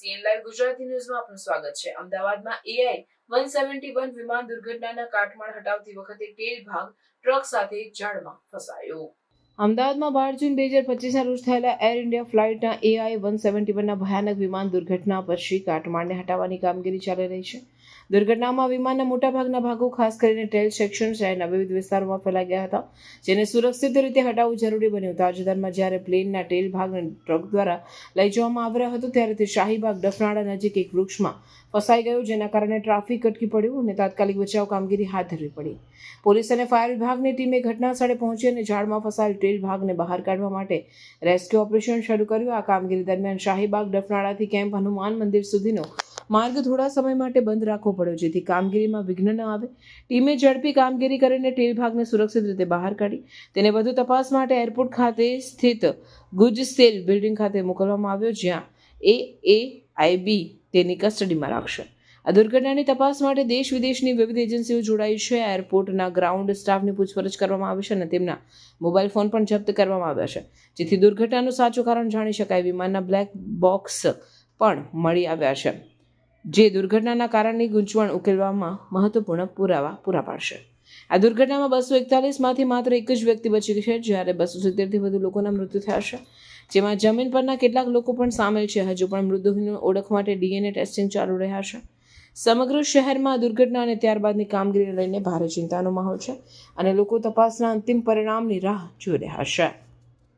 CN live Gujarati ન્યૂઝમાં આપનું સ્વાગત છે. અમદાવાદમાં એઆઈ વન સેવન્ટી વન વિમાન દુર્ઘટનાના કાટમાળ હટાવતી વખતે ટેલ ભાગ ટ્રક સાથે ઝાડમાં ફસાયો. અમદાવાદમાં બાર જૂન બે હજાર પચીસના રોજ થયેલા એર ઇન્ડિયા ફ્લાઇટના એઆઈ વન સેવન્ટી વનના ભયાનક વિમાન દુર્ઘટના પછી કાટમાળને હટાવવાની કામગીરી ચાલી રહી છે. દુર્ઘટનામાં વિમાનના મોટાભાગના ભાગો, ખાસ કરીને ટેલ સેક્શન શહેરના વિવિધ વિસ્તારોમાં ફેલાઈ ગયા હતા, જેને સુરક્ષિત રીતે હટાવવું જરૂરી બન્યું તાજેતરમાં જ્યારે પ્લેનના ટેલ ભાગને ટ્રક દ્વારા લઈ જવામાં આવી રહ્યો હતો, ત્યારે તે શાહીબાગ, ડફનાળા નજીક એક વૃક્ષમાં ફસાઈ ગયો, જેના કારણે ટ્રાફિક અટકી પડ્યું અને તાત્કાલિક બચાવ કામગીરી હાથ ધરવી પડી. પોલીસ અને ફાયર વિભાગની ટીમે ઘટના સ્થળે પહોંચી અને ઝાડમાં ફસાયેલ ટેલ ભાગને બહાર કાઢવા માટે રેસ્ક્યુ ઓપરેશન શરૂ કર્યું. આ કામગીરી દરમિયાન શાહીબાગ, ડફનાળાથી કેમ્પ હનુમાન મંદિર સુધીનો માર્ગ થોડા સમય માટે બંધ રાખવો પડ્યો, જેથી કામગીરીમાં વિઘ્ન ન આવે. ટીમે ઝડપી કામગીરી કરીને ટેલ ભાગને સુરક્ષિત રીતે બહાર કાઢી. તેને વધુ તપાસ માટે એરપોર્ટ ખાતે સ્થિત ગુજ સેલ બિલ્ડિંગ ખાતે મોકલવામાં આવ્યો, જ્યાં એ એ આઈબી તેની કસ્ટડીમાં રાખશે. આ દુર્ઘટનાની તપાસ માટે દેશ વિદેશની વિવિધ એજન્સીઓ જોડાઈ છે. એરપોર્ટના ગ્રાઉન્ડ સ્ટાફની પૂછપરછ કરવામાં આવી છે અને તેમના મોબાઈલ ફોન પણ જપ્ત કરવામાં આવ્યા છે. જેથી દુર્ઘટનાનું સાચું કારણ જાણી શકાય. વિમાનના બ્લેક બોક્સ પણ મળી આવ્યા છે. જે દુર્ઘટનાના કારણની ગૂંચવણ ઉકેલવામાં મહત્વપૂર્ણ પુરાવા પૂરા પાડશે. આ દુર્ઘટનામાં બસો એકતાલીસમાંથી માત્ર એક જ વ્યક્તિ બચી છે, જ્યારે બસો સિત્તેરથી વધુ લોકોના મૃત્યુ થયા છે. જેમાં જમીન પરના કેટલાક લોકો પણ સામેલ છે, હજુ પણ મૃતદેહની ઓળખ માટે ડીએનએ ટેસ્ટિંગ ચાલુ રહ્યા છે. સમગ્ર શહેરમાં દુર્ઘટના અને ત્યારબાદની કામગીરીને લઈને ભારે ચિંતાનો માહોલ છે અને લોકો તપાસના અંતિમ પરિણામની રાહ જોઈ રહ્યા છે.